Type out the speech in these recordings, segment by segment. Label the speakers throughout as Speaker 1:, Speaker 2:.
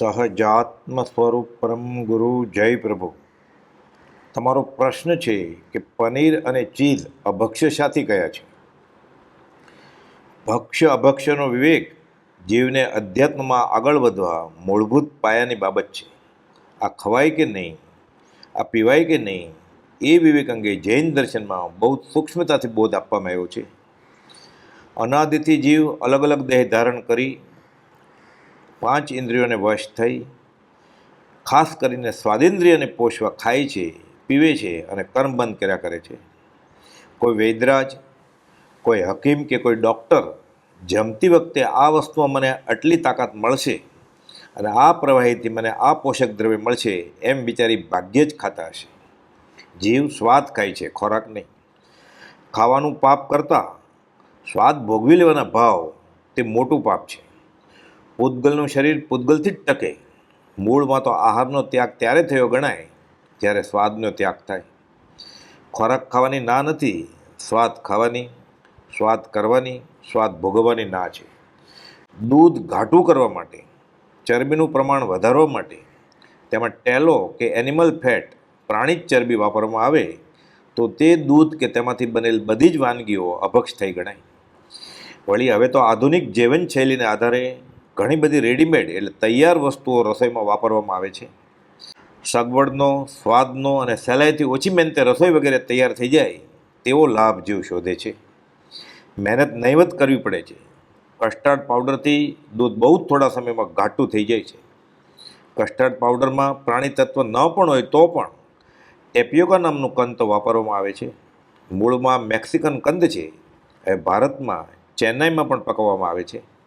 Speaker 1: સહજાત્મ સ્વરૂપ પરમ ગુરુ જય પ્રભુ. તમારો પ્રશ્ન છે કે પનીર અને ચીઝ અભક્ષ્ય સાથી કયા છે? ભક્ષ્ય અભક્ષ્યનો વિવેક જીવને અધ્યાત્મમાં આગળ વધવા મૂળભૂત પાયાની બાબત છે. આ ખવાય કે નહીં? આ પીવાય કે નહીં? એ વિવેક અંગે જૈન દર્શનમાં બહુ સૂક્ષ્મતાથી બોધ આપવામાં આવ્યો છે. અનાદિથી જીવ અલગ અલગ દેહ ધારણ કરી પાંચ ઇન્દ્રિયોને વશ થઈ, ખાસ કરીને સ્વાદેન્દ્રિયને પોષવા ખાય છે, પીવે છે અને કર્મ બંધ કર્યા કરે છે. કોઈ વૈદરાજ કોઈ હકીમ કે કોઈ ડૉક્ટર જમતી વખતે આ વસ્તુમાં મને આટલી તાકાત મળશે અને આ પ્રવાહીથી મને આ પોષક દ્રવ્ય મળશે એમ બિચારી ભાગ્યે જ ખાતા હશે. જીવ સ્વાદ ખાય છે, ખોરાક નહીં. ખાવાનું પાપ કરતાં સ્વાદ ભોગવી લેવાના ભાવ તે મોટું પાપ છે. પૂતગલનું શરીર પૂતગલથી જ ટકે. મૂળમાં તો આહારનો ત્યાગ ત્યારે થયો ગણાય, જ્યારે સ્વાદનો ત્યાગ થાય. ખોરાક ખાવાની ના નથી, સ્વાદ ખાવાની, સ્વાદ કરવાની, સ્વાદ ભોગવવાની ના છે. દૂધ ઘાટું કરવા માટે, ચરબીનું પ્રમાણ વધારવા માટે, તેમાં ટેલો કે એનિમલ ફેટ, પ્રાણી જ ચરબી વાપરવામાં આવે, તો તે દૂધ કે તેમાંથી બનેલ બધી જ વાનગીઓ અભક્ષ થઈ ગણાય. વળી હવે તો આધુનિક જીવનશૈલીને આધારે ઘણી બધી રેડીમેડ એટલે તૈયાર વસ્તુઓ રસોઈમાં વાપરવામાં આવે છે. સગવડનો, સ્વાદનો અને સહેલાઈથી ઓછી મહેનતે રસોઈ વગેરે તૈયાર થઈ જાય, તેવો લાભ જીવ શોધે છે. મહેનત નહીવત કરવી પડે છે. કસ્ટર્ડ પાવડરથી દૂધ બહુ જ થોડા સમયમાં ઘાટું થઈ જાય છે. કસ્ટર્ડ પાવડરમાં પ્રાણી તત્વ ન પણ હોય તો પણ ટેપિયોકા નામનું કંદ વાપરવામાં આવે છે. મૂળમાં મેક્સિકન કંદ છે. એ ભારતમાં, ચેન્નાઈમાં પણ પકવવામાં આવે છે.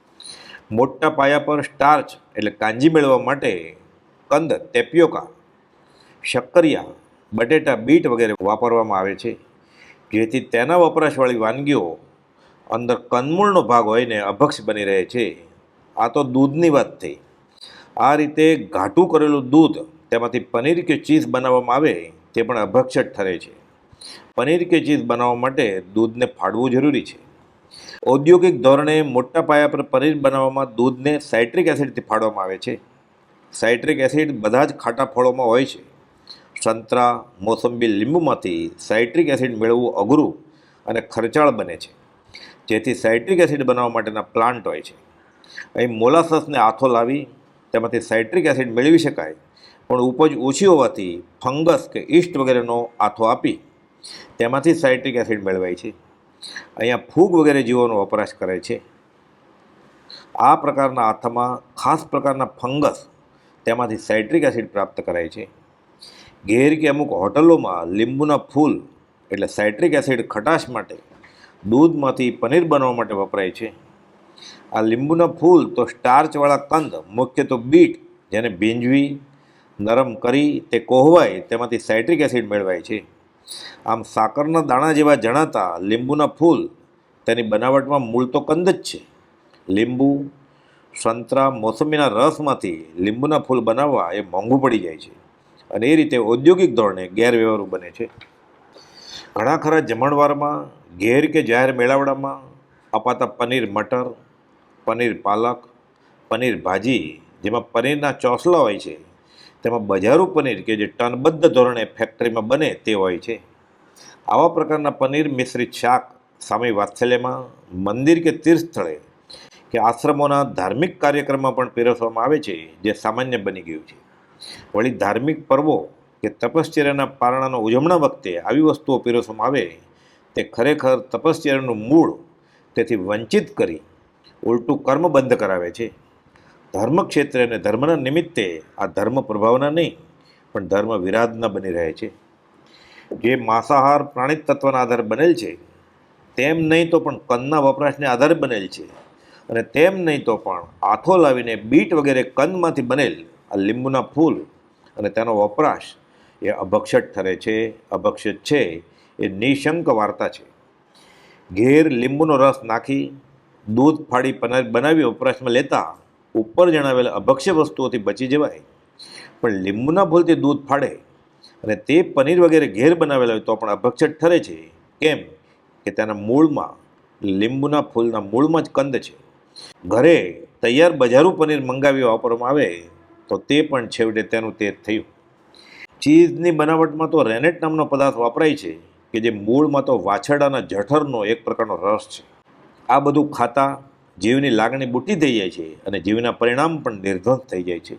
Speaker 1: મોટા પાયા પર સ્ટાર્ચ એટલે કાંજી મેળવવા માટે કંદ ટેપિયોકા શક્કરિયા, બટેટા, બીટ વગેરે વાપરવામાં આવે છે. જેથી તેના વપરાશવાળી વાનગીઓ અંદર કંદમૂળનો ભાગ હોઈને અભક્ષ બની રહે છે. આ તો દૂધની વાત થઈ. આ રીતે ઘાટું કરેલું દૂધ તેમાંથી પનીર કે ચીઝ બનાવવામાં આવે તે પણ અભક્ષ જ ઠરે છે. પનીર કે ચીઝ બનાવવા માટે દૂધને ફાડવું જરૂરી છે. ઔદ્યોગિક ધોરણે મોટા પાયા પર પનીર બનાવવામાં દૂધને સાઇટ્રિક એસિડથી ફાળવામાં આવે છે. સાઇટ્રિક એસિડ બધા જ ખાટા ફળોમાં હોય છે. સંતરા, મોસંબી લીંબુમાંથી સાઇટ્રિક એસિડ મેળવવું અઘરું અને ખર્ચાળ બને છે. જેથી સાઇટ્રિક એસિડ બનાવવા માટેના પ્લાન્ટ હોય છે. અહીં મોલાસસને આથો લાવી તેમાંથી સાઇટ્રિક એસિડ મેળવી શકાય, પણ ઉપજ ઓછી હોવાથી ફંગસ કે ઈસ્ટ વગેરેનો આથો આપી તેમાંથી સાઇટ્રિક એસિડ મેળવાય છે. અહીંયા ફૂગ વગેરે જીવોનો વપરાશ કરે છે. આ પ્રકારના હાથમાં ખાસ પ્રકારના ફંગસ તેમાંથી સાઇટ્રિક એસિડ પ્રાપ્ત કરાય છે. ઘેર કે અમુક હોટલોમાં લીંબુના ફૂલ એટલે સાઇટ્રિક એસિડ ખટાશ માટે દૂધમાંથી પનીર બનાવવા માટે વપરાય છે. આ લીંબુના ફૂલ તો સ્ટાર્ચવાળા કંદ, મુખ્ય તો બીટ, જેને ભીંજવી, નરમ કરી તે કોહવાય તેમાંથી સાઇટ્રિક એસિડ મેળવાય છે. આમ સાકરના દાણા જેવા જણાતા લીંબુના ફૂલ તેની બનાવટમાં મૂળ તો કંદ જ છે. લીંબુ, સંતરા, મોસંબીના રસમાંથી લીંબુના ફૂલ બનાવવા એ મોંઘું પડી જાય છે અને એ રીતે ઔદ્યોગિક ધોરણે ગેરવ્યવહારુ બને છે. ઘણા ખરા જમણવારમાં, ઘેર કે જાહેર મેળાવડામાં અપાતા પનીર મટર, પનીર પાલક, પનીર ભાજી જેમાં પનીરના ચોસલા હોય છે તેમાં બજારું પનીર કે જે ટનબદ્ધ ધોરણે ફેક્ટરીમાં બને તે હોય છે. આવા પ્રકારના પનીર મિશ્રિત શાક, સામે વાત્સલ્યમાં, મંદિર કે તીર્થ સ્થળે કે આશ્રમોના ધાર્મિક કાર્યક્રમમાં પણ પીરસવામાં આવે છે, જે સામાન્ય બની ગયું છે. વળી ધાર્મિક પર્વો કે તપશ્ચર્યાના પારણાનો ઉજવણા વખતે આવી વસ્તુઓ પીરસવામાં આવે, તે ખરેખર તપશ્ચર્યાનું મૂળ, તેથી વંચિત કરી, ઉલટું કર્મ બંધ કરાવે છે. ધર્મ ક્ષેત્રે અને ધર્મના નિમિત્તે આ ધર્મ પ્રભાવના નહીં, પણ ધર્મ વિરાધના બની રહે છે. જે માંસાહાર પ્રાણિત તત્વના આધારે બનેલ છે, તેમ નહીં તો પણ કંદના વપરાશને આધારે બનેલ છે. અને તેમ નહીં તો પણ આથો લાવીને બીટ વગેરે કંદમાંથી બનેલ આ લીંબુના ફૂલ અને તેનો વપરાશ એ અભક્ષટ ઠરે છે અભક્ષિત છે, એ નિશંક વાર્તા છે. ઘેર લીંબુનો રસ નાખી, દૂધ ફાડી બનાવી વપરાશમાં લેતા ઉપર જણાવેલ અભક્ષ્ય વસ્તુઓથી બચી જવાય. પણ લીંબુના ભૂલથી દૂધ ફાડે અને તે પનીર વગેરે ઘેર બનાવેલા હોય તો પણ અભક્ષ્ય ઠરે છે. કેમ કે તેના મૂળમાં, લીંબુના ફૂલના મૂળમાં જ કંદ છે. ઘરે તૈયાર બજારું પનીર મંગાવી વાપરવામાં આવે તો તો પણ છેવટે તેનું તે થયું. ચીઝની બનાવટમાં તો રેનેટ નામનો પદાર્થ વપરાય છે કે જે મૂળમાં તો વાછરડાના જઠરનો એક પ્રકારનો રસ છે. આ બધું ખાતા જીવની લાગણી બૂટી થઈ જાય છે અને જીવના પરિણામ પણ નિર્ધ્વંસ થઈ જાય છે.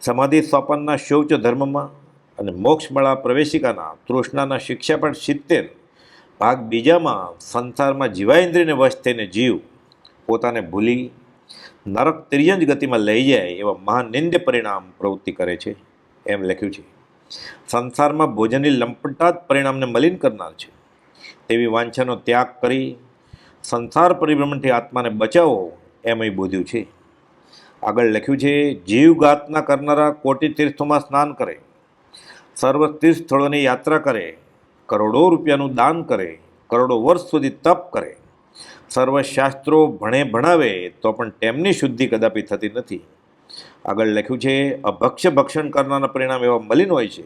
Speaker 1: સમાધિ સ્વાપનના શૌચ ધર્મમાં અને મોક્ષમળા પ્રવેશિકાના તૃષ્ણાના શિક્ષાપણ સિત્તેર. ભાગ બીજામાં સંસારમાં જીવાઇન્દ્રિયને વશ થઈને જીવ પોતાને ભૂલી નરક તિર્યંજ ગતિમાં લઈ જાય એવા મહાનિંદ્ય પરિણામ પ્રવૃત્તિ કરે છે એમ લખ્યું છે. સંસારમાં ભોજનની લંપટા જ પરિણામને મલિન કરનાર છે. તેવી વાંછાનો ત્યાગ કરી સંસાર પરિભ્રમણથી આત્માને બચાવો એમ અહીં બોધ્યું છે. આગળ લખ્યું છે જીવઘાતના કરનારા કોટી તીર્થોમાં સ્નાન કરે, સર્વ તીર્થ સ્થળોની યાત્રા કરે, કરોડો રૂપિયાનું દાન કરે, કરોડો વર્ષ સુધી તપ કરે, સર્વ શાસ્ત્રો ભણે ભણાવે તો પણ તેમની શુદ્ધિ કદાપી થતી નથી. આગળ લખ્યું છે, અભક્ષ્ય ભક્ષણ કરનારના પરિણામ એવા મલિન હોય છે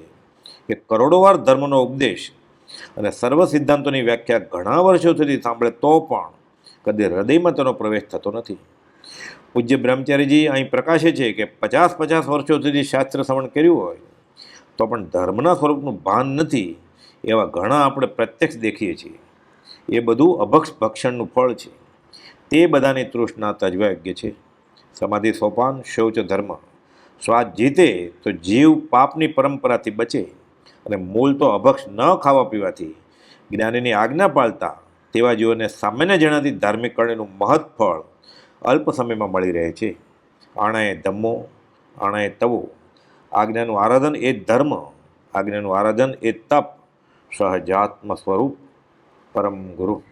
Speaker 1: કે કરોડો વાર ધર્મનો ઉપદેશ અને સર્વ સિદ્ધાંતોની વ્યાખ્યા ઘણા વર્ષો સુધી સાંભળે તો પણ કદી હૃદયમાં તેનો પ્રવેશ થતો નથી. પૂજ્ય બ્રહ્મચારીજી અહીં પ્રકાશે છે કે પચાસ પચાસ વર્ષો સુધી શાસ્ત્ર શ્રવણ કર્યું હોય, તો પણ ધર્મના સ્વરૂપનું ભાન નથી એવા ઘણા આપણે પ્રત્યક્ષ દેખીએ છીએ. એ બધું અભક્ષ ભક્ષણનું ફળ છે. તે બધાની તૃષ્ણા તજવાયોગ્ય છે. સમાધિ સોપાન શૌચ ધર્મ. સ્વાદ જીતે તો જીવ પાપની પરંપરાથી બચે. અને મૂળ તો અભક્ષ ન ખાવા પીવાથી જ્ઞાનીની આજ્ઞા પાળતા તેવા જીવોને સામાન્ય જણાતી ધાર્મિક કળીનું મહત ફળ અલ્પ સમયમાં મળી રહે છે. આણાએ ધમ્મો, આણાએ તવો. આજ્ઞાનું આરાધન એ ધર્મ, આજ્ઞાનું આરાધન એ તપ. સહજાત્મ સ્વરૂપ પરમ ગુરુ.